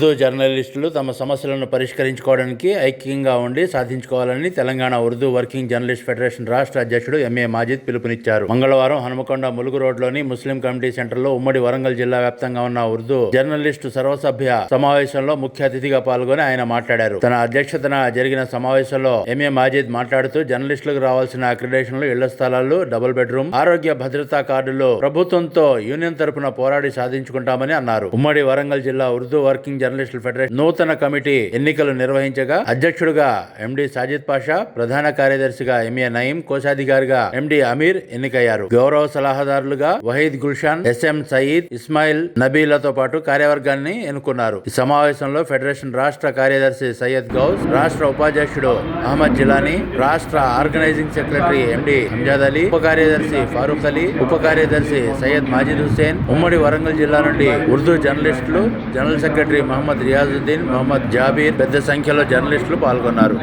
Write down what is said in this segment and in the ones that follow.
ఉర్దూ జర్నలిస్టులు తమ సమస్యలను పరిష్కరించుకోవడానికి ఐక్యంగా ఉండి సాధించుకోవాలని Telangana Urdu working journalist federation రాష్ట్ర అధ్యక్షుడు ఎంఏ మాజిద్ పిలుపునిచ్చారు. మంగళవారం హనుమకొండ ములుగు రోడ్లోని ముస్లిం కమిటీ సెంటర్లో ఉమ్మడి వరంగల్ జిల్లా వ్యాప్తంగా ఉన్న ఉర్దూ జర్నలిస్టు సర్వసభ్య సమావేశంలో ముఖ్య అతిథిగా పాల్గొని ఆయన మాట్లాడారు. తన అధ్యక్షతన జరిగిన సమావేశంలో ఎంఏ మాజిద్ మాట్లాడుతూ జర్నలిస్టులకు రావాల్సిన అక్రిడేషన్లు ఇళ్ళ స్థలాలు డబుల్ బెడ్రూమ్ ఆరోగ్య భద్రతా కార్డులు ప్రభుత్వంతో యూనియన్ తరపున పోరాడి సాధించుకుంటామని అన్నారు. ఉమ్మడి వరంగల్ జిల్లా ఉర్దూ వర్కింగ్ జర్నలిస్టుల ఫెడరేషన్ నూతన కమిటీ ఎన్నికలు నిర్వహించగా అధ్యక్షుడుగా ఎండి సాజిద్ పాషా ప్రధాన కార్యదర్శిగా ఎంఏ నయీం కోశాధికారిగా ఎండి అమీర్ ఎన్నికయ్యారు. గౌరవ సలహాదారులుగా వహీద్ గుల్షాన్ ఎస్ఎం సయీద్ ఇస్మాయిల్ నబీలతో పాటు కార్యవర్గాన్ని ఎన్నుకున్నారు. ఈ సమావేశంలో ఫెడరేషన్ రాష్ట్ర కార్యదర్శి సయ్యద్ గౌస్ రాష్ట్ర ఉపాధ్యక్షుడు అహ్మద్ జిలానీ రాష్ట్ర organising secretary MD Amjad Ali ఉప కార్యదర్శి ఫారూక్ అలీ ఉప కార్యదర్శి సయ్యద్ మాజిద్ హుసేన్ ఉమ్మడి వరంగల్ జిల్లా నుండి ఉర్దూ జర్నలిస్టులు జనరల్ సెక్రటరీ మహమ్మద్ రియాజుద్దీన్ మహమ్మద్ జాబీర్ పెద్ద సంఖ్యలో జర్నలిస్టులు పాల్గొన్నారు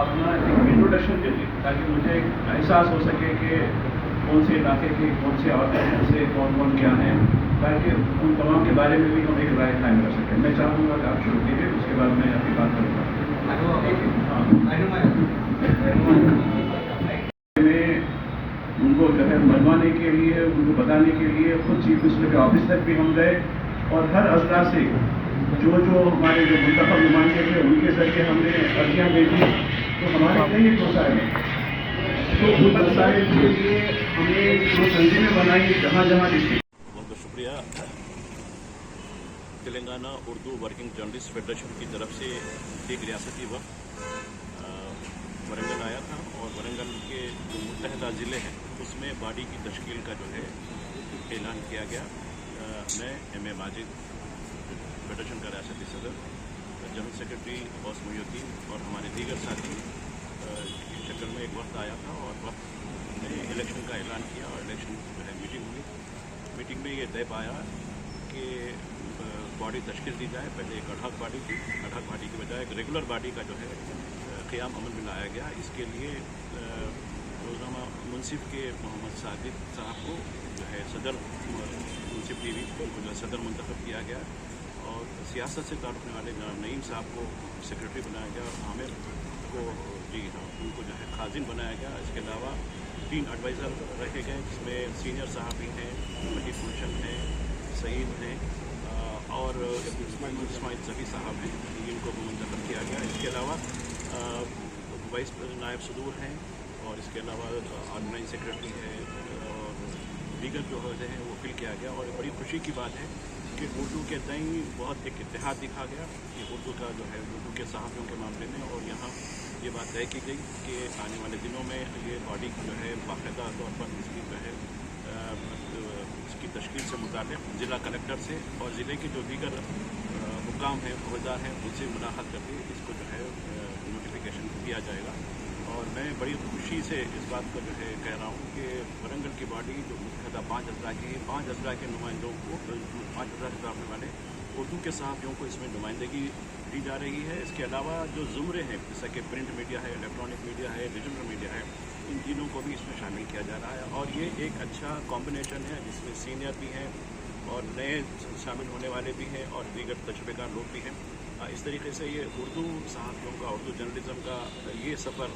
अपना एक इंट्रोडक्शन दे दी ताकि मुझे एक एहसास हो सके कि कौन से इलाके के कौन से ऑर्गेनाइजेशन से कौन कौन क्या है ताकि उन तमाम के बारे में भी हम एक राय कायम कर सकें मैं चाहूँगा कि आप शुरू कीजिए उसके बाद मैं आपकी बात करूँगा हाँ में उनको जो है मनवाने के लिए उनको बताने के लिए खुद चीफ मिनिस्टर के ऑफिस तक भी हम गए और हर अजला से जो जो हमारे जो मुंतखब नुमाइंदे थे, उनके ज़रिए हमने अर्जियाँ भेजी तो हमारे कई मसाइल तो उन मसाइल के लिए हमने जो तंजीमें बनाई, जहाँ जहाँ डिस्ट्रिक्ट बहुत बहुत शुक्रिया। Telangana Urdu working journalist federation की तरफ़ से एक रियासती वक्त वरंगल आया था और वरंगल के जो मुतहदा ज़िले हैं, उसमें बॉडी की तश्कील का जो है ऐलान किया गया। मैं एम ए माजिद फेडरेशन का रियासती सदर जनरल सेक्रेटरी बॉस मोहुद्दीन और हमारे दीगर साथी की शक्ल में एक वक्त आया था और वक्त ने इलेक्शन का ऐलान किया और इलेक्शन जो है मीटिंग हुई। मीटिंग में ये तय पाया कि बॉडी तश्कील दी जाए। पहले एक अढ़क बॉडी थी। अढ़क बॉडी की बजाय एक रेगुलर बॉडी का जो है क़्याम अमल में लाया गया। इसके लिए रोज़ाना मुनसिफ के मोहम्मद सादिक साहब को जो है सदर मुनसिफ टी वी को जो है सदर मंतखब किया गया और सियासत से ताल्लुक़ वाले जनाब नईम साहब को सेक्रेटरी बनाया गया और आमिर को जी हाँ उनको जो है खाजिन बनाया गया। इसके अलावा तीन एडवाइज़र रखे गए, जिसमें सीनियर साहब भी हैं मजीद गुलशन हैं, सईद हैं और इस्माइल सभी साहब हैं इनको मुंतखब किया गया। इसके अलावा वाइस नायब सदूर हैं और इसके अलावा ऑनलाइन सेक्रेटरी है और दीगर जो होते हैं वो फिल किया गया और बड़ी खुशी की बात है कि उर्दू के तई बहुत एक इतिहाद दिखा गया कि उर्दू का जो है, उर्दू के सहाफ़ियों के मामले में और यहाँ ये बात तय की गई कि आने वाले दिनों में ये बॉडी जो है बाकायदा तौर पर इसकी जो है इसकी तश्कील से मुताबिक ज़िला कलेक्टर से और ज़िले के जो दीगर हुकाम हैं अहदेदार हैं, उनसे मुलाकात करके इसको जो है नोटिफिकेशन किया जाएगा। और मैं बड़ी खुशी से इस बात को जो है कह रहा हूँ कि वरंगल की बॉडी जो मुख्यतः पाँच अजरा की है, पाँच अजरा के नुमाइंदों को पाँच अजला से प्राप्त वाले उर्दू के सहाफ़ियों को इसमें नुमाइंदगी दी जा रही है। इसके अलावा जो ज़ुमरे हैं, जैसा कि प्रिंट मीडिया है, इलेक्ट्रॉनिक मीडिया है, डिजिटल मीडिया है, इन तीनों को भी इसमें शामिल किया जा रहा है। और ये एक अच्छा कॉम्बिनेशन है, जिसमें सीनियर भी हैं और नए शामिल होने वाले भी हैं और दीगर तजर्बेकार लोग भी हैं। इस तरीके से ये उर्दू सहाफ़ियों का, उर्दू जर्नलिज़म का ये सफ़र